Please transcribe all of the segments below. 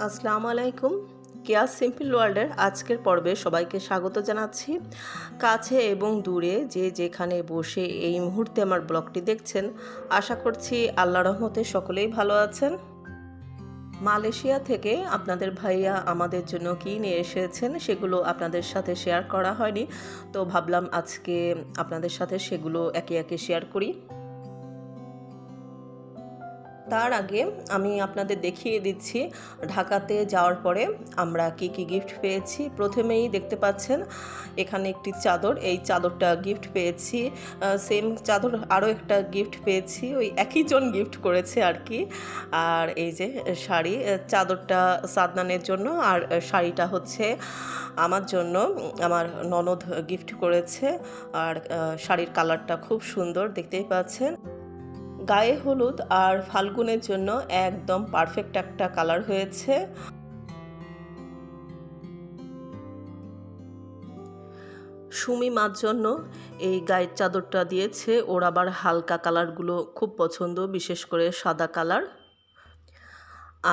আসসালামু আলাইকুম। কেয়া সিম্পল ওয়ার্ল্ডের আজকের পর্বে সবাইকে স্বাগত জানাচ্ছি। কাছে এবং দূরে যে যেখানে বসে এই মুহূর্তে আমার ব্লগটি দেখছেন, আশা করছি আল্লাহ রহমতে সকলেই ভালো আছেন। মালয়েশিয়া থেকে আপনাদের ভাইয়া আমাদের জন্য কী নিয়ে এসেছেন সেগুলো আপনাদের সাথে শেয়ার করা হয়নি। তো ভাবলাম আজকে আপনাদের সাথে সেগুলো একে একে শেয়ার করি। তার আগে আমি আপনাদের দেখিয়ে দিচ্ছি, ঢাকাতে যাওয়ার পরে আমরা কি কি গিফট পেয়েছি। প্রথমেই দেখতে পাচ্ছেন, এখানে একটি চাদর, এই চাদরটা গিফট পেয়েছি। সেম চাদর আরও একটা গিফট পেয়েছি, ওই একই জন গিফট করেছে আর কি। আর এই যে শাড়ি চাদরটা সাদনানের জন্য, আর শাড়িটা হচ্ছে আমার জন্য, আমার ননদ গিফট করেছে। আর শাড়ির কালারটা খুব সুন্দর, দেখতেই পাচ্ছেন। গায়ে হলুদ আর ফাল্গুনের জন্য একদম পারফেক্ট একটা কালার হয়েছে। সুমি মার জন্য এই গায়ের চাদরটা দিয়েছে। ওর আবার হালকা কালারগুলো খুব পছন্দ, বিশেষ করে সাদা কালার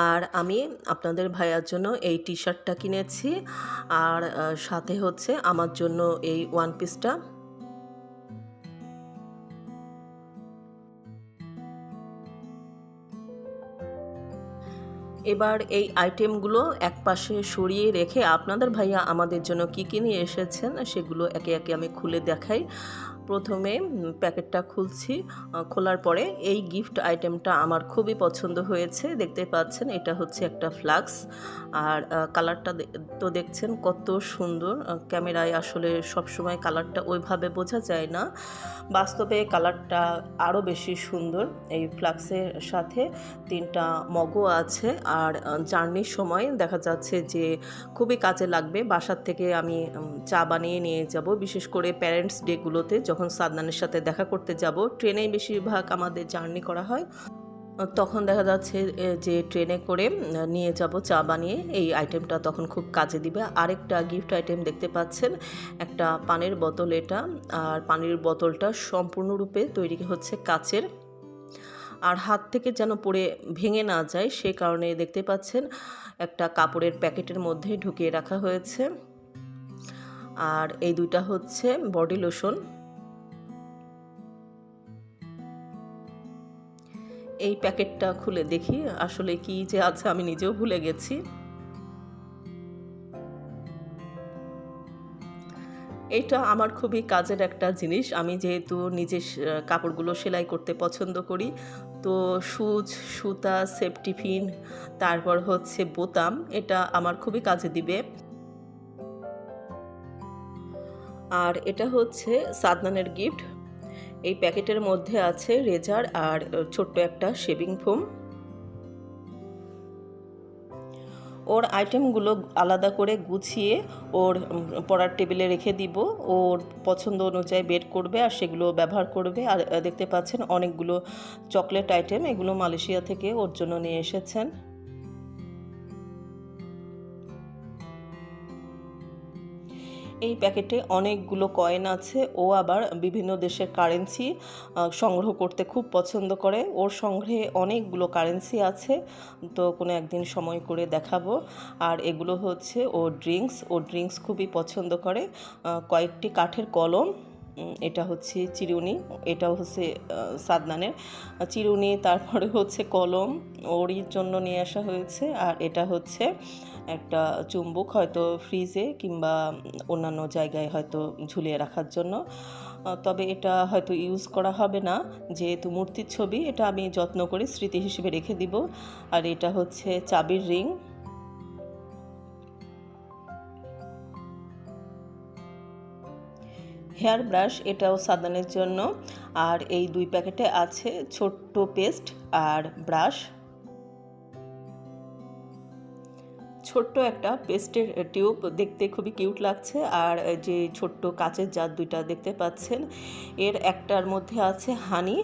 আর আমি আপনাদের ভাইয়ার জন্য এই টি শার্টটা কিনেছি। আর সাথে হচ্ছে আমার জন্য এই ওয়ান পিসটা এবার এই আইটেমগুলো এক পাশে সরিয়ে রেখে আপনাদের ভাইয়া আমাদের জন্য কী কী নিয়ে এসেছেন সেগুলো একে একে আমি খুলে দেখাই। প্রথমে প্যাকেটটা খুলছি। খোলার পরে এই গিফট আইটেমটা আমার খুবই পছন্দ হয়েছে। দেখতে পাচ্ছেন, এটা হচ্ছে একটা ফ্লাক্স। আর কালারটা তো দেখছেন কত সুন্দর। ক্যামেরায় আসলে সবসময় কালারটা ওইভাবে বোঝা যায় না। বাস্তবে কালারটা আরও বেশি সুন্দর এই ফ্লাক্সের সাথে। তিনটা মগও আছে। আর জার্নির সময় দেখা যাচ্ছে যে খুবই কাজে লাগবে। বাসার থেকে আমি চা বানিয়ে নিয়ে যাব। বিশেষ করে প্যারেন্টস ডেগুলোতে যখন সাদনানের সাথে দেখা করতে যাব। ট্রেনেই বেশিরভাগ আমাদের জার্নি করা হয়। তখন দেখা যাচ্ছে যে ট্রেনে করে নিয়ে যাব চা বানিয়ে। এই আইটেমটা তখন খুব কাজে দিবে। আরেকটা গিফট আইটেম দেখতে পাচ্ছেন, একটা পানির বোতল এটা। আর পানির বোতলটা সম্পূর্ণরূপে তৈরি হচ্ছে কাচের। আর হাত থেকে যেন পড়ে ভেঙে না যায়, সে কারণে দেখতে পাচ্ছেন, একটা কাপড়ের প্যাকেটের মধ্যে ঢুকিয়ে রাখা হয়েছে। আর এই দুইটা হচ্ছে বডি লোশন। এই প্যাকেটটা খুলে দেখি, আসলে কি যে আছে আমি নিজেও ভুলে গেছি। এটা আমার খুবই কাজের একটা জিনিস। আমি যেহেতু নিজের কাপড়গুলো সেলাই করতে পছন্দ করি, তো সুচ, সুতা, সেফটি পিন, তারপর হচ্ছে বোতাম, এটা আমার খুবই কাজে দিবে। আর এটা হচ্ছে সাদনানের গিফট। এই প্যাকেটের মধ্যে আছে রেজার আর ছোট্ট একটা শেভিং ফোম। ওর আইটেমগুলো আলাদা করে গুছিয়ে ওর পড়ার টেবিলে রেখে দিব। ওর পছন্দ অনুযায়ী বের করবে আর সেগুলো ব্যবহার করবে। আর দেখতে পাচ্ছেন অনেকগুলো চকলেট আইটেম, এগুলো মালয়েশিয়া থেকে ওর জন্য নিয়ে এসেছেন। এই প্যাকেটে অনেকগুলো কয়েন আছে। ও আবার বিভিন্ন দেশের কারেন্সি সংগ্রহ করতে খুব পছন্দ করে। ওর সংগ্রহে অনেকগুলো কারেন্সি আছে। তো কোনো একদিন সময় করে দেখাবো। আর এগুলো হচ্ছে ও ড্রিঙ্কস ও ড্রিঙ্কস খুবই পছন্দ করে। কয়েকটি কাঠের কলম এটা হচ্ছে চিরুনি, এটাও হচ্ছে সাদনানের। চিরুনি, তারপরে হচ্ছে কলম, ওরই জন্য নিয়ে আসা হয়েছে। আর এটা হচ্ছে একটা চুম্বক হয়তো ফ্রিজে কিংবা অন্যান্য জায়গায় হয়তো ঝুলিয়ে রাখার জন্য। তবে এটা হয়তো ইউজ করা হবে না। যেহেতু মূর্তির ছবি, এটা আমি যত্ন করে স্মৃতি হিসেবে রেখে দিব। আর এটা হচ্ছে চাবির রিং। হেয়ার ব্রাশ, এটাও সাদানের জন্য। আর এই দুই প্যাকেটে আছে ছোট্ট পেস্ট আর ব্রাশ। ছোট্ট একটা পেস্টের টিউব দেখতে খুবই কিউট লাগছে। আর যে ছোট্ট কাচের জাত দুইটা দেখতে পাচ্ছেন, এর একটার মধ্যে আছে হানি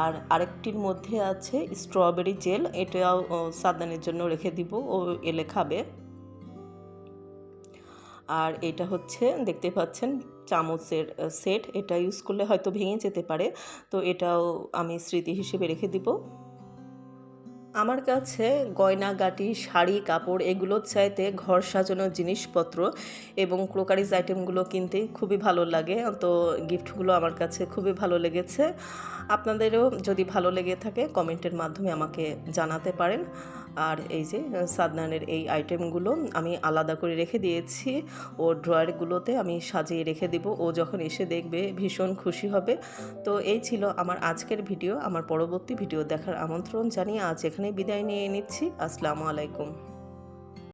আর আরেকটির মধ্যে আছে স্ট্রবেরি জেল। এটাও সাদানের জন্য রেখে দিব, ও এলে খাবে। আর এটা হচ্ছে, দেখতে পাচ্ছেন, চামচের সেট। এটা ইউজ করলে হয়তো ভেঙে যেতে পারে। তো এটাও আমি স্মৃতি হিসেবে রেখে দিব। আমার কাছে গয়না, গাটি, শাড়ি, কাপড় এগুলোর চাইতে ঘর সাজানোর জিনিসপত্র এবং ক্রোকারিজ আইটেমগুলো কিনতে খুবই ভালো লাগে। তো গিফটগুলো আমার কাছে খুবই ভালো লেগেছে। আপনাদেরও যদি ভালো লেগে থাকে, কমেন্টের মাধ্যমে আমাকে জানাতে পারেন। আর এই যে সাদনানের এই আইটেমগুলো আমি আলাদা করে রেখে দিয়েছি। ও ড্রয়ারগুলোতে আমি সাজিয়ে রেখে দেব। ও যখন এসে দেখবে, ভীষণ খুশি হবে। তো এই ছিল আমার আজকের ভিডিও। আমার পরবর্তী ভিডিও দেখার আমন্ত্রণ জানিয়ে আজ এখানে বিদায় নিয়ে নিচ্ছি। আসসালামু আলাইকুম।